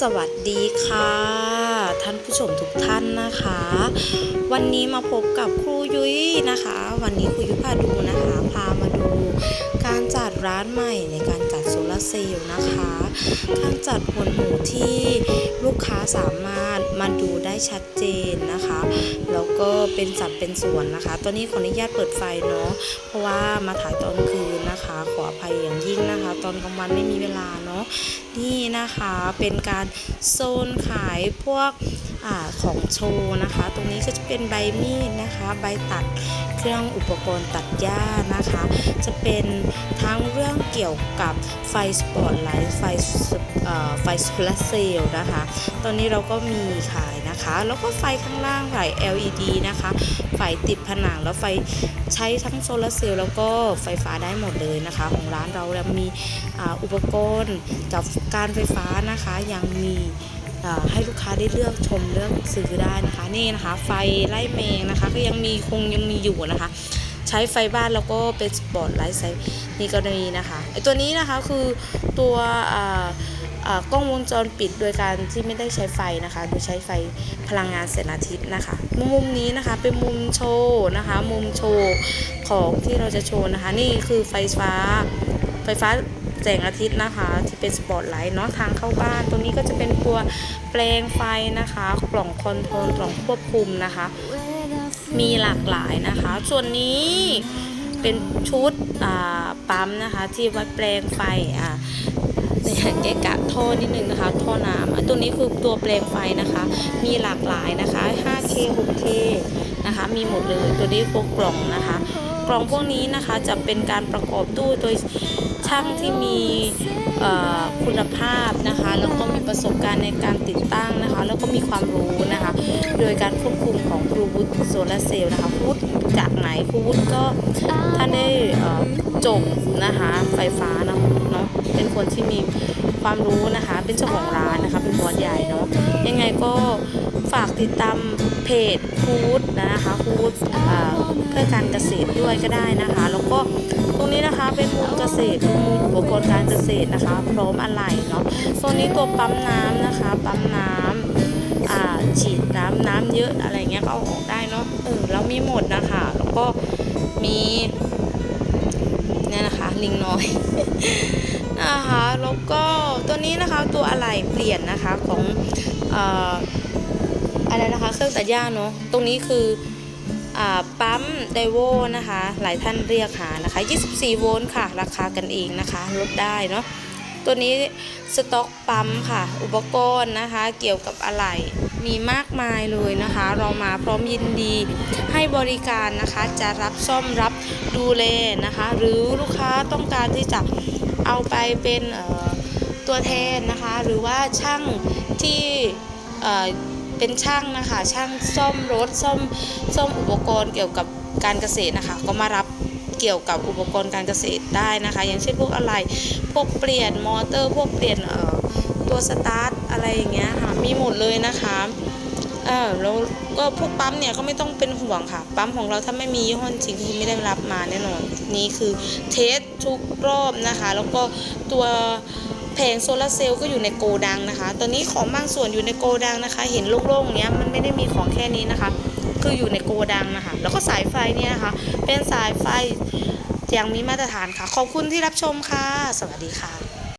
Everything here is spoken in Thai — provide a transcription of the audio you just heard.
สวัสดีค่ะ ท่านผู้ชมทุกท่านนะคะ วันนี้มาพบกับครูยุ้ยนะคะ วันนี้ครูยุ้ยพาดูนะคะ พามาดู การจัดร้านใหม่ในการจัดโซลาเซลล์นะคะ การจัดหมวดหมู่ที่ลูกค้าสามารถมาดูได้ชัดเจนนะคะ แล้วก็เป็นสัดเป็นส่วนนะคะ ตอนนี้ขออนุญาตเปิดไฟเนาะ เพราะว่ามาถ่ายตอนคืนนะคะ ขออภัยอย่างยิ่งนะคะ ตอนกลางวันไม่มีเวลาเนาะ นี่นะคะเป็นการโซนขายพวกอของโชว์นะคะ ตรงนี้ก็จะเป็นใบมีดนะคะ ใบตัดเครื่องอุปกรณ์ตัดหญ้านะคะ จะเป็นทั้งเรื่องเกี่ยวกับไฟสปอตไลท์ไฟไฟโซลาเซลล์นะคะ ตอนนี้เราก็มีขายนะคะ แล้วก็ไฟข้างล่างไฟ LED นะคะ ไฟติดผนังแล้วไฟใช้ทั้งโซลาร์เซลล์แล้วก็ไฟฟ้าได้หมดเลยนะคะ ของร้านเราแล้วมีอุปกรณ์กับการไฟฟ้านะคะยังมีให้ลูกค้าได้เลือกชมเลือกซื้อได้นะคะ นี่นะคะ ไฟไล่แมงนะคะ ก็ยังมีคงยังมีอยู่นะคะ ใช้ไฟบ้านแล้วก็เป็นสปอตไลท์ไซนี่ก็มีนะคะไอตัวนี้นะคะคือตัวอ่าอ่ากล้องวงจรปิดโดยการที่ไม่ได้ใช้ไฟนะคะ โดยใช้ไฟพลังงานแสงอาทิตย์นะคะ มุมนี้นะคะเป็นมุมโชว์นะคะ มุมโชว์ของที่เราจะโชว์นะคะ นี่คือไฟฟ้า ไฟฟ้าแสงอาทิตย์นะคะ ที่เป็นสปอตไลท์เนาะทางเข้าบ้าน ตรงนี้ก็จะเป็นตัวแปลงไฟนะคะ กล่องคอนโทรลกล่องควบคุมนะคะ มีหลากหลายนะคะ ส่วนนี้เป็นชุดปั๊มนะคะ ที่ไว้แปลงไฟอ่าเนี่ยเกะกะท่อนิดนึงนะคะ ท่อน้ำตัวนี้คือตัวแปลงไฟนะคะ มีหลากหลายนะคะ 5K 6K นะคะ มีหมดเลยตัวนี้พวกกล่องนะคะกล่องพวกนี้นะคะจะเป็นการประกอบตู้โดยช่างที่มีคุณภาพนะคะ แล้วก็ ประสบการณ์ในการติดตั้งนะคะ แล้วก็มีความรู้นะคะ โดยการควบคุมของครูวุฒิโซลาร์เซลล์นะคะครูวุฒิจากไหนครูวุฒิก็ท่านได้จบนะคะไฟฟ้าเนาะเนาะเป็นคนที่มีความรู้นะคะ เป็นเจ้าของร้านนะคะเป็นบอสใหญ่เนาะยังไงก็ฝากติดตามเพจครูวุฒินะคะครูวุฒิ เกษตรด้วยก็ได้นะคะ แล้วก็ตรงนี้นะคะเป็นมุมเกษตรมุมอุปกรณ์การเกษตรนะคะ พร้อมอะไหล่เนาะตรงนี้ตัวปั๊มน้ำนะคะ ปั๊มน้ำอ่าฉีดน้ำน้ำเยอะอะไรเงี้ยก็เอาออกได้เนาะเออแล้วมีหมดนะคะ แล้วก็มีเนี่ยนะคะลิงน้อยนะคะแล้วก็ตัวนี้นะคะตัวอะไหล่เปลี่ยนนะคะของออะไรนะคะเครื่องตัดหญ้าเนาะตรงนี้คือ ปั๊มไดโวนะคะ หลายท่านเรียกหานะคะ 24 โวลต์ค่ะ ราคากันเองนะคะ ลดได้เนาะ ตัวนี้สต็อกปั๊มค่ะ อุปกรณ์นะคะ เกี่ยวกับอะไหล่มีมากมายเลยนะคะ เรามาพร้อมยินดีให้บริการนะคะ จะรับซ่อมรับดูแลนะคะ หรือลูกค้าต้องการที่จะเอาไปเป็นตัวแทนนะคะ หรือว่าช่างที่ เป็นช่างนะคะช่างซ่อมรถซ่อมซ่อมอุปกรณ์เกี่ยวกับการเกษตรนะคะ ก็มารับเกี่ยวกับอุปกรณ์การเกษตรได้นะคะ อย่างเช่นพวกอะไรพวกเปลี่ยนมอเตอร์ พวกเปลี่ยนตัวสตาร์ทอะไรอย่างเงี้ยค่ะมีหมดเลยนะคะเออแล้วก็พวกปั๊มเนี่ยก็ไม่ต้องเป็นห่วงค่ะ ปั๊มของเราถ้าไม่มียี่ห้อจริงคือไม่ได้รับมาแน่นอน นี่คือเทสทุกรอบนะคะ แล้วก็ตัว แผงโซลาร์เซลล์ก็อยู่ในโกดังนะคะ ตอนนี้ของบางส่วนอยู่ในโกดังนะคะ เห็นโล่งๆเนี้ยมันไม่ได้มีของแค่นี้นะคะ คืออยู่ในโกดังนะคะ แล้วก็สายไฟเนี่ยนะคะ เป็นสายไฟอย่างมีมาตรฐานค่ะ ขอบคุณที่รับชมค่ะ สวัสดีค่ะ